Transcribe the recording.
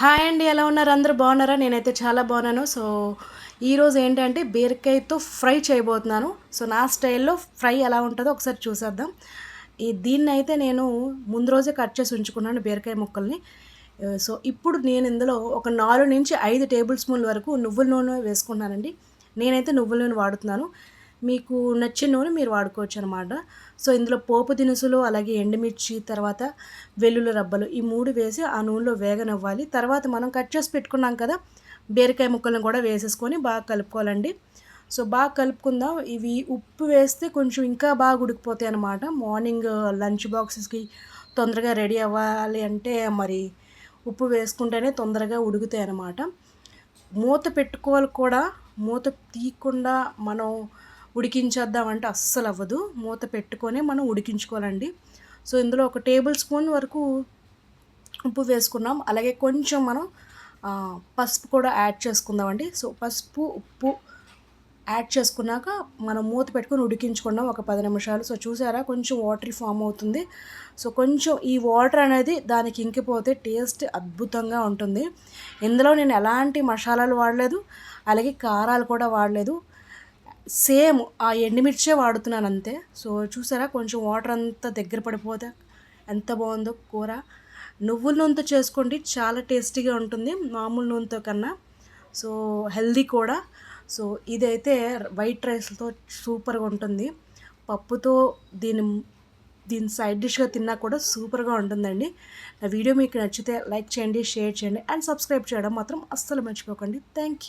Hi అండి ఎలా ఉన్నారు? అందరూ బాగున్నారా? నేనైతే చాలా బాగున్నాను. సో ఈరోజు ఏంటంటే బీరకాయతో ఫ్రై చేయబోతున్నాను. సో నా స్టైల్లో ఫ్రై ఎలా ఉంటుందో ఒకసారి చూసేద్దాం. ఈ దీన్ని అయితే నేను ముందు రోజే కట్ చేసి ఉంచుకున్నాను బీరకాయ ముక్కల్ని. సో ఇప్పుడు నేను ఇందులో ఒక నాలుగు నుంచి ఐదు టేబుల్ స్పూన్ల వరకు నువ్వుల నూనె వేసుకున్నానండి నేనైతే నువ్వుల నూనె వాడుతున్నాను. మీకు నచ్చిన నూనె మీరు వాడుకోవచ్చు అనమాట సో ఇందులో పోపు దినుసులు అలాగే ఎండుమిర్చి తర్వాత వెల్లుల్లి రబ్బలు ఈ మూడు వేసి ఆ నూనెలో వేగనివ్వాలి. తర్వాత మనం కట్ చేసి పెట్టుకున్నాం కదా బీరకాయ ముక్కలను కూడా వేసేసుకొని బాగా కలుపుకోవాలండి. సో బాగా కలుపుకుందాం. ఇవి ఉప్పు వేస్తే కొంచెం ఇంకా బాగా ఉడికిపోతాయి అనమాట మార్నింగ్ లంచ్ బాక్సెస్కి తొందరగా రెడీ అవ్వాలి అంటే మరి ఉప్పు వేసుకుంటేనే తొందరగా ఉడుకుతాయి అనమాట మూత పెట్టుకోవాలి కూడా మూత తీయకుండా మనం ఉడికించేద్దామంటే అస్సలు అవ్వదు. మూత పెట్టుకొని మనం ఉడికించుకోవాలండి. సో ఇందులో ఒక టేబుల్ స్పూన్ వరకు ఉప్పు వేసుకున్నాం. అలాగే కొంచెం మనం పసుపు కూడా యాడ్ చేసుకుందామండి. సో పసుపు ఉప్పు యాడ్ చేసుకున్నాక మనం మూత పెట్టుకొని ఉడికించుకున్నాం ఒక పది నిమిషాలు. సో చూసారా? కొంచెం వాటర్ ఫామ్ అవుతుంది. సో కొంచెం ఈ వాటర్ అనేది దానికి ఇంకిపోతే టేస్ట్ అద్భుతంగా ఉంటుంది. ఇందులో నేను ఎలాంటి మసాలాలు వాడలేదు. అలాగే కారాలు కూడా వాడలేదు. సేమ్ ఆ ఎండుమిర్చే వాడుతున్నాను అంతే సో చూసారా కొంచెం వాటర్ అంతా దగ్గర పడిపోతే ఎంత బాగుందో కూర. నువ్వుల నూనెతో చేసుకోండి చాలా టేస్టీగా ఉంటుంది మామూలు నూనెతో కన్నా. సో హెల్దీ కూడా. సో ఇదైతే వైట్ రైస్తో సూపర్గా ఉంటుంది. పప్పుతో దీని దీని సైడ్ డిష్గా తిన్నా కూడా సూపర్గా ఉంటుందండి. నా వీడియో మీకు నచ్చితే లైక్ చేయండి షేర్ చేయండి అండ్ సబ్స్క్రైబ్ చేయడం మాత్రం అస్సలు మర్చిపోకండి. Thank you